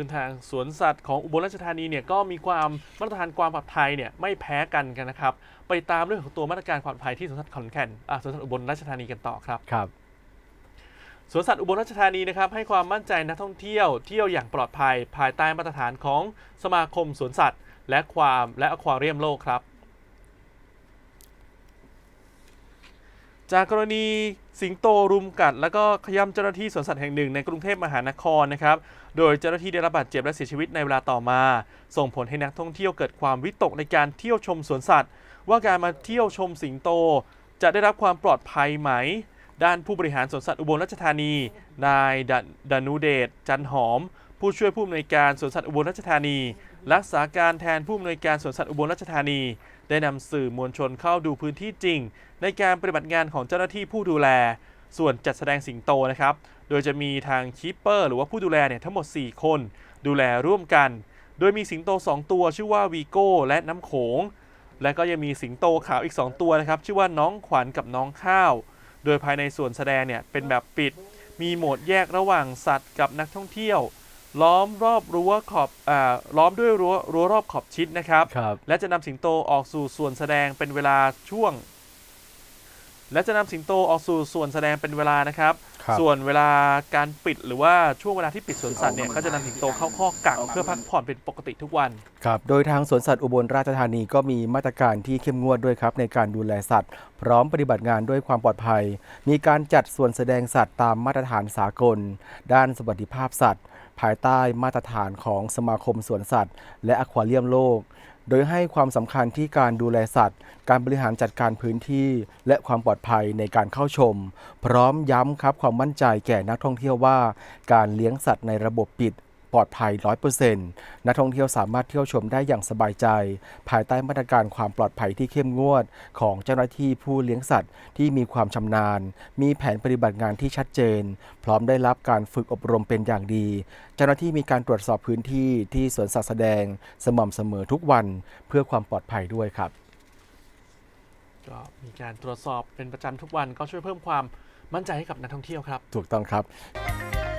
ซึ่งทางสวนสัตว์ของอุบลราชธานีเนี่ยก็มีความมาตรฐานความปลอดภัยเนี่ยไม่แพ้กันกันนะครับ ไปตามเรื่องของตัวมาตรการความปลอดภัยที่สวนสัตว์ขอนแก่นอะสวนสัตว์อุบลราชธานีกันต่อครับครับสวนสัตว์อุบลราชธานีนะครับให้ความมั่นใจนักท่องเที่ยวเที่ยวอย่างปลอดภัย ภายใต้มาตรฐานของสมาคมสวนสัตว์ และความและอควาเรียมโลกครับ จากกรณีสิงโตรุมกัด แล้วก็ขย้ำเจ้าหน้าที่สวนสัตว์แห่งหนึ่งในกรุงเทพมหานครนะครับ โดยเจ้าหน้าที่ได้รับบาดเจ็บและเสียชีวิตในเวลาต่อมา ส่งผลให้นักท่องเที่ยวเกิดความวิตกในการเที่ยวชมสวนสัตว์ ว่าการมาเที่ยวชมสิงโต จะได้รับความปลอดภัยไหม ด้านผู้บริหารสวนสัตว์อุบลราชธานี นายดานุเดชจันหอม ผู้ช่วยผู้อำนวยการสวนสัตว์อุบลราชธานี รักษาการแทนผู้อำนวยการสวนสัตว์อุบลราชธานี ได้นำสื่อมวลชนเข้าดูพื้นที่จริง ในการปฏิบัติงานของเจ้าหน้าที่ผู้ดูแล ส่วนจัดแสดงสิงโตนะครับ โดยจะมีทางคีปเปอร์หรือว่าผู้ดูแลเนี่ยทั้งหมด 4 คน ดูแลร่วมกัน โดยมีสิงโต 2 ตัวชื่อว่าวีโก้และน้ำโขง และก็ยังมีสิงโตขาวอีก 2 ตัวนะครับชื่อว่าน้องขวัญกับน้องข้าว โดยภายในส่วนแสดงเนี่ยเป็นแบบปิด มีโหมดแยกระหว่างสัตว์กับนักท่องเที่ยว ล้อมรอบรั้วขอบอ่าล้อมด้วยรั้วรั้วรอบขอบชิดนะครับ ครับ และจะนำสิงโตออกสู่ส่วนแสดงเป็นเวลาช่วง และจะนำสิงโตออกสู่ส่วนแสดงเป็นเวลานะครับ ครับ ส่วนเวลาการปิดหรือว่าช่วงเวลาที่ปิดสวนสัตว์เนี่ยก็จะนำสิงโตเข้าข้อกักเพื่อพักผ่อนเป็นปกติทุกวัน ครับ โดยทางสวนสัตว์อุบลราชธานีก็มีมาตรการที่เข้มงวดด้วยครับในการดูแลสัตว์ พร้อมปฏิบัติงานด้วยความปลอดภัย มีการจัดส่วนแสดงสัตว์ตามมาตรฐานสากล ด้านสวัสดิภาพสัตว์ ภายใต้มาตรฐานของสมาคมสวนสัตว์ และอควาเรียมโลก โดยให้ความสำคัญที่การดูแลสัตว์ การบริหารจัดการพื้นที่ และความปลอดภัยในการเข้าชม พร้อมย้ำครับความมั่นใจแก่นักท่องเที่ยวว่า การเลี้ยงสัตว์ในระบบปิด ปลอดภัย 100%นักท่องเที่ยวสามารถเที่ยวชมได้อย่างสบายใจ ภายใต้มาตรการความปลอดภัยที่เข้มงวด ของเจ้าหน้าที่ผู้เลี้ยงสัตว์ที่มีความชำนาญ มีแผนปฏิบัติงานที่ชัดเจน พร้อมได้รับการฝึกอบรมเป็นอย่างดี เจ้าหน้าที่มีการตรวจสอบพื้นที่ที่สวนสัตว์แสดง สม่ำเสมอทุกวันเพื่อความปลอดภัยด้วยครับ ก็มีการตรวจสอบเป็นประจำทุกวันก็ช่วยเพิ่มความมั่นใจให้กับนักท่องเที่ยวครับ ถูกต้องครับ「